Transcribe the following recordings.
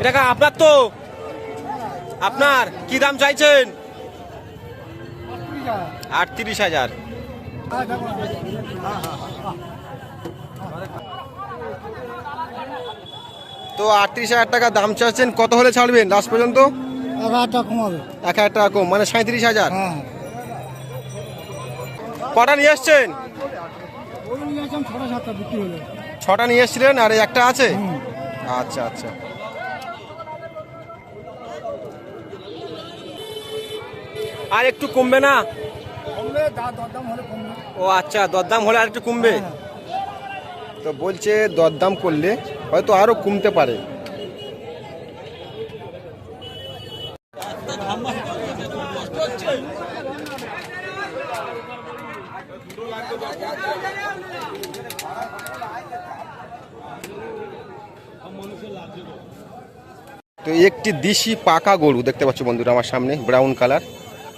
এটা আপনার তো? আপনার? কি দাম চাইছেন? আটত্রিশ হাজার। তো আটত্রিশ হাজার টাকা দাম চাচ্ছেন কত হলে ছাড়বেন লাস্ট পর্যন্ত? এক হাজার টাকা কম মানে সাঁত্রিশ হাজার? হ্যাঁ। কটা নিয়ে এসছেন? ছটা নিয়ে এসছিলেন আর এই একটা আছে? আচ্ছা আচ্ছা। আর একটু কমবে না? ও আচ্ছা দরদাম হলে আর একটু কমবে? তো বলছে দরদাম করলে হয়তো আরও কমতে পারে। তো একটি দেশি পাকা গরু দেখতে পাচ্ছ বন্ধুরা আমার সামনে ব্রাউন কালার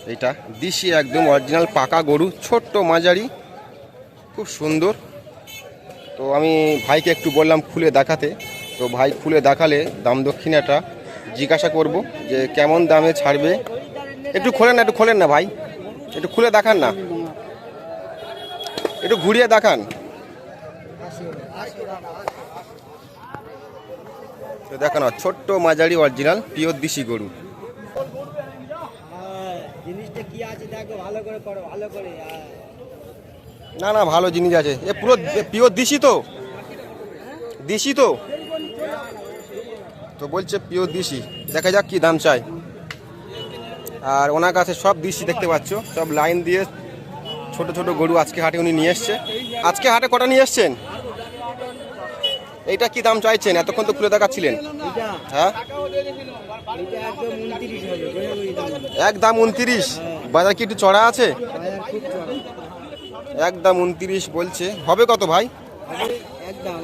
এটা দেশি একদম অরিজিনাল পাকা গরু, ছোট্ট মাঝারি, খুব সুন্দর। তো আমি ভাইকে একটু বললাম খুলে দেখাতে। তো ভাই খুলে দেখালে দাম দক্ষিণাটা জিজ্ঞাসা করব যে কেমন দামে ছাড়বে। একটু খোলেন না, একটু খোলেন না ভাই। একটু খুলে দেখান না। একটু ঘুরিয়ে দেখান। দেখানো ছোট্ট মাঝারি অরিজিনাল পিওর দিশি গরু। জিনিসটা কি আছে দেখো, ভালো করে করো, ভালো করে না না, ভালো জিনিস আছে। এ পুরো পিওর দিশি তো? দিশি তো? তো বলছে পিওর দিশি। দেখা যাক কি দাম চাই আর ওনার কাছে সব দিশি দেখতে পাচ্ছ। সব লাইন দিয়ে ছোট ছোট গরু আজকে হাটে উনি নিয়ে এসছে। আজকে হাটে কটা নিয়ে এসছেন? এইটা কি দাম চাইছেন? এতক্ষণ তো খুলে দেখাচ্ছিলেন। হ্যাঁ? একদম উনত্রিশ। বাজার কি একটু চড়া আছে? বাজার খুব চড়া এক দাম উনতিরিশ বলছে। হবে কত ভাই? একদম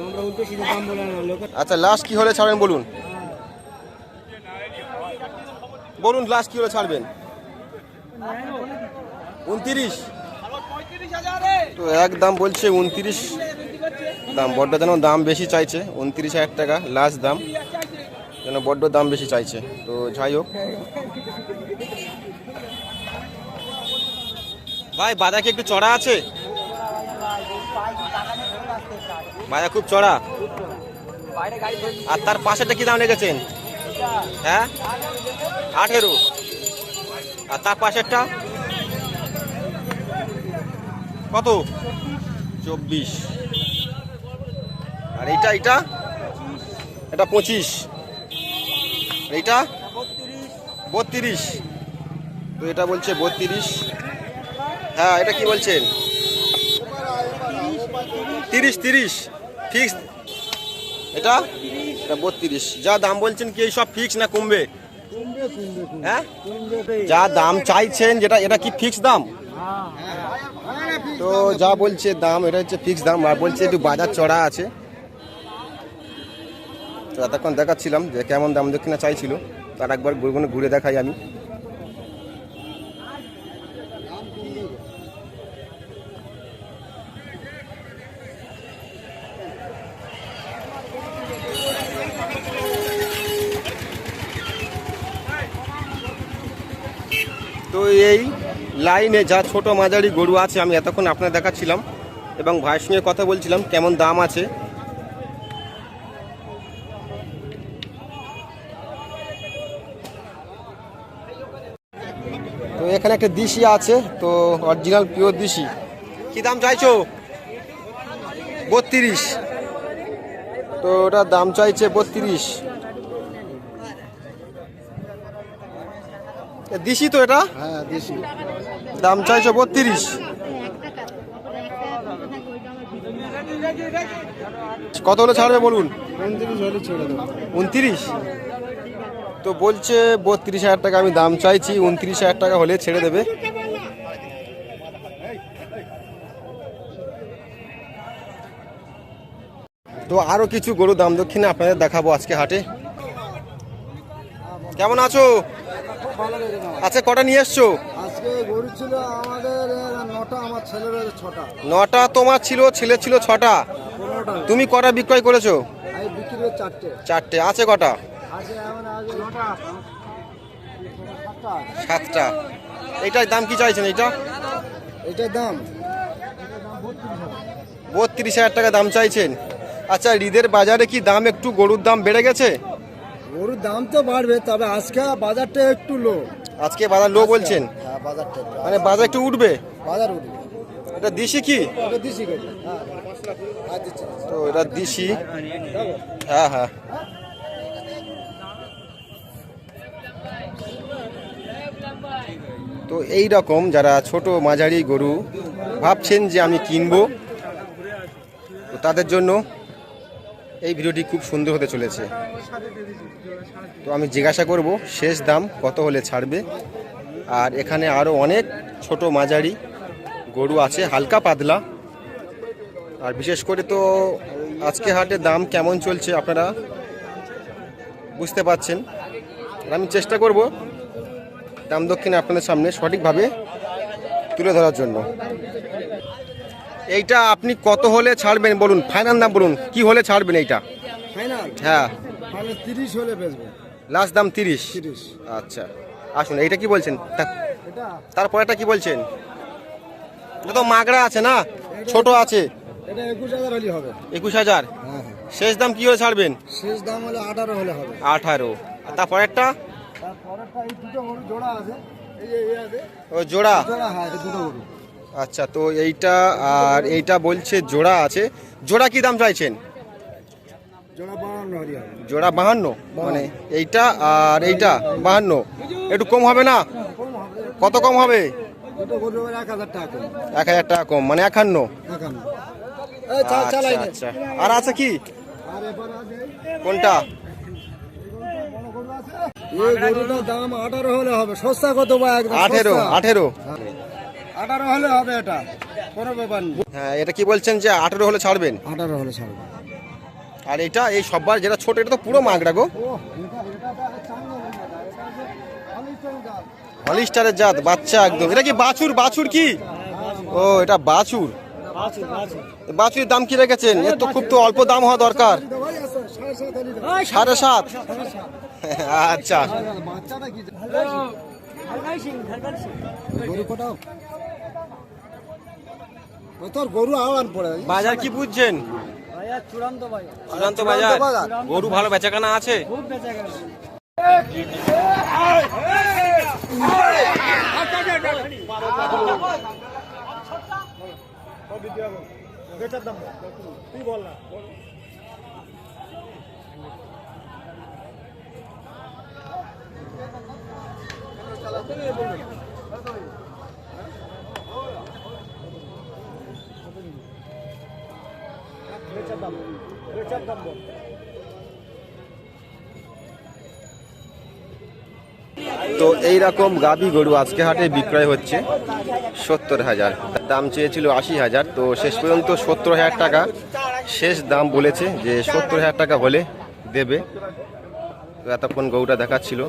আচ্ছা লাস্ট কি হলে ছাড়বেন বলুন। বলুন লাস্ট কি হলে ছাড়বেন? উনতিরিশ। তো এক দাম বলছে উনতিরিশ। দাম, বড্ড যেন দাম বেশি চাইছে, উনত্রিশ হাজার টাকা লাস্ট দাম, যেন বড্ড দাম বেশি চাইছে। তো যাই হোক। ভাই বাজার কি একটু চড়া আছে? বাজার খুব চড়া। আর তার পাশেটা কি দাম রেখেছেন? হ্যাঁ? আঠেরো। আর তার পাশেরটা? কত? চব্বিশ। আর এইটা এইটা? এটা পঁচিশ। এইটা? বত্রিশ। তো এটা বলছে বত্রিশ। হ্যাঁ এটা কি বলছেন? তিরিশ তিরিশ। ফিক্স? এটা? এটা বত্রিশ। যা দাম বলছেন কি এই সব ফিক্স না কমবে? হ্যাঁ? যা দাম চাইছেন, যেটা, এটা কি ফিক্স দাম? তো যা বলছে দাম, এটা হচ্ছে ফিক্স দাম। আর বলছে একটু বাজার চড়া আছে। তো এতক্ষণ দেখাচ্ছিলাম যে কেমন দাম দক্ষিণা চাইছিল, তার একবার ঘুরে ঘুরে দেখাই আমি। তো এই লাইনে যা ছোট মাঝারি গরু আছে, আমি এতক্ষণ আপনার দেখাচ্ছিলাম এবং ভাইয়ের সঙ্গে কথা বলছিলাম কেমন দাম আছে। এখানে একটা দিশি আছে তো অরিজিনাল পিওর দিশি। কি দাম চাইছো? বত্রিশ। তো ওটার দাম চাইছে বত্রিশ। দিশি তো এটা? হ্যাঁ দেশি। দাম চাইছো বত্রিশ। কত হলে ছাড়বে বলুন? উনত্রিশ হলে ছেড়ে দেবো। উনত্রিশ? তো বলছে বত্রিশ হাজার টাকা আমি দাম চাইছি উনত্রিশ হাজার টাকা হলে ছেড়ে দেবে। তো আরও কিছু গরু দাম দক্ষিণে আপনাদের দেখাবো আজকে হাটে। কেমন আছো? আচ্ছা কটা নিয়ে এসছো? নটা তোমার ছিল ছেলে ছিল ছটা। তুমি কটা বিক্রয় করেছ? চারটে। আছে কটা? সাতটা। এইটার দাম কি চাইছেন এইটা? এটার দাম? বত্রিশ হাজার টাকা দাম চাইছেন। আচ্ছা ঈদের বাজারে কি দাম একটু গরুর দাম বেড়ে গেছে? গরুর দাম তো বাড়বে তবে আজকে বাজারটা একটু লো আজকে বাজার লো বলছেন? হ্যাঁ মানে বাজার একটু উঠবে? বাজার উঠবে। এটা দিশি কি? এটা হ্যাঁ। না। তো এটা দিশি। হ্যাঁ হ্যাঁ। তো এই রকম যারা ছোট মাঝারি গরু ভাবছেন যে আমি কিনবো, তো তাদের জন্য এই ভিডিওটি খুব সুন্দর হতে চলেছে। তো আমি জিজ্ঞাসা করব, শেষ দাম কত হলে ছাড়বে? আর এখানে আরও অনেক ছোট মাঝারি গরু আছে, হালকা পাতলা। আর বিশেষ করে তো আজকে হাটে দাম কেমন চলছে আপনারা বুঝতে পাচ্ছেন আমি চেষ্টা করব দাম দক্ষিণে আপনাদের সামনে সঠিকভাবে তুলে ধরার জন্য। এইটা আপনি কত হলে ছাড়বেন বলুন? ফাইনাল দাম বলুন কি হলে ছাড়বেন এইটা? হ্যাঁ। তিরিশ হলে লাস্ট দাম তিরিশ? আচ্ছা আসুন এইটা কি বলছেন? তা- এটা? কি বলছেন? এটা তো মাগড়া আছে না? ছোট আছে। একুশ হাজার? হ্যাঁ হ্যাঁ। শেষ দাম কি হলে ছাড়বেন? শেষ দাম হলে আঠারো হলে হবে। আঠারো। আর তারপরেরটা? তারপরেরটা এই দুটো গরু জোড়া আছে। এই যে এই আছে। ও জোড়া? জোড়া হ্যাঁ এটা দুটো গরু। আচ্ছা তো এইটা আর এইটা বলছে জোড়া আছে। জোড়া কি দাম চাইছেন? জোড়া বাহান্ন মানে এইটা আর এইটা বাহান্ন। একটু কম হবে না? কত কম হবে? এক হাজার টাকা কম। মানে একান্ন। আচ্ছা আচ্ছা। আর আছে কি? কোনটা? এই গরুটার দাম আঠারো হলে হবে। সস্তা কত বা একদম আঠেরো আঠেরো। আঠারো হলে হবে এটা। কোনো ব্যাপার নেই। হ্যাঁ এটা কি বলছেন যে আঠেরো হলে ছাড়বেন? আঠারো হলে ছাড়বে। আর এটা এই সববার যেটা ছোট এটা তো পুরো মাগড়া গো। হলিস্টারের জাত বাচ্চা একদম। এটা কি বাছুর? বাছুর কি? ও এটা বাছুর। বাছুরের দাম কি রেখেছেন? এর তো খুব তো অল্প দাম হওয়া দরকার। সাড়ে সাত? আচ্ছা। গরু তোর আওয়ান পড়ে। বাজার কি বুঝছেন? চূড়ান্ত বাজার। গরু ভালো বেচাকেনা আছে? তো এই রকম গাবি গরু আজকে হাটে বিক্রয় হচ্ছে সত্তর হাজার। দাম চেয়েছিল আশি হাজার, তো শেষ পর্যন্ত সত্তর হাজার টাকা শেষ দাম বলেছে যে সত্তর হাজার টাকা হলে দেবে। এতক্ষণ গরুটা দেখাচ্ছিল।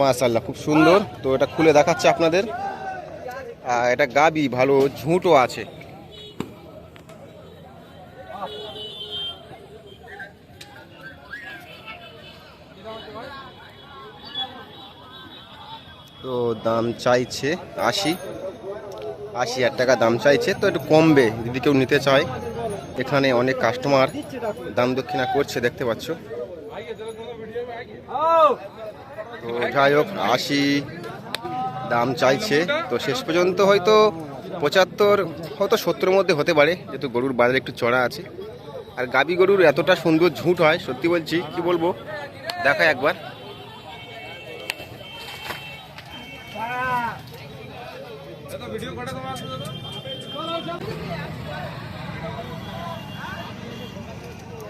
মাশাল্লাহ খুব সুন্দর। তো এটা খুলে দেখাচ্ছে আপনাদের। এটা গাবি, ভালো ঝুঁটও আছে। তো দাম চাইছে আশি। আশি হাজার টাকা দাম চাইছে, তো একটু কমবে, যদি কেউ নিতে চায়। এখানে অনেক কাস্টমার দাম দক্ষিণা করছে, দেখতে পাচ্ছ। তো যাই হোক, আশি দাম চাইছে। তো শেষ পর্যন্ত হয়তো পঁচাত্তর, হয়তো সত্তরের মধ্যে হতে পারে, যেহেতু গরুর বাজার একটু চড়া আছে। আর গাবি গরুর এতটা সুন্দর ঝুঁট হয়, সত্যি বলছি, কি বলব? দেখা একবার।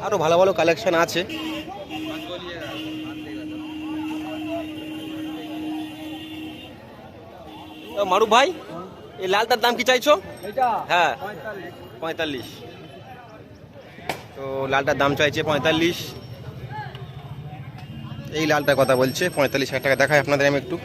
আরও ভালো ভালো কালেকশন আছে। তো মারুফ ভাই এই লালটার দাম কি চাইছো? হ্যাঁ। পঁয়তাল্লিশ। তো লালটার দাম চাইছে পঁয়তাল্লিশ। এই লালটার কথা বলছে পঁয়তাল্লিশ হাজার টাকা দেখায় আপনাদের আমি একটু।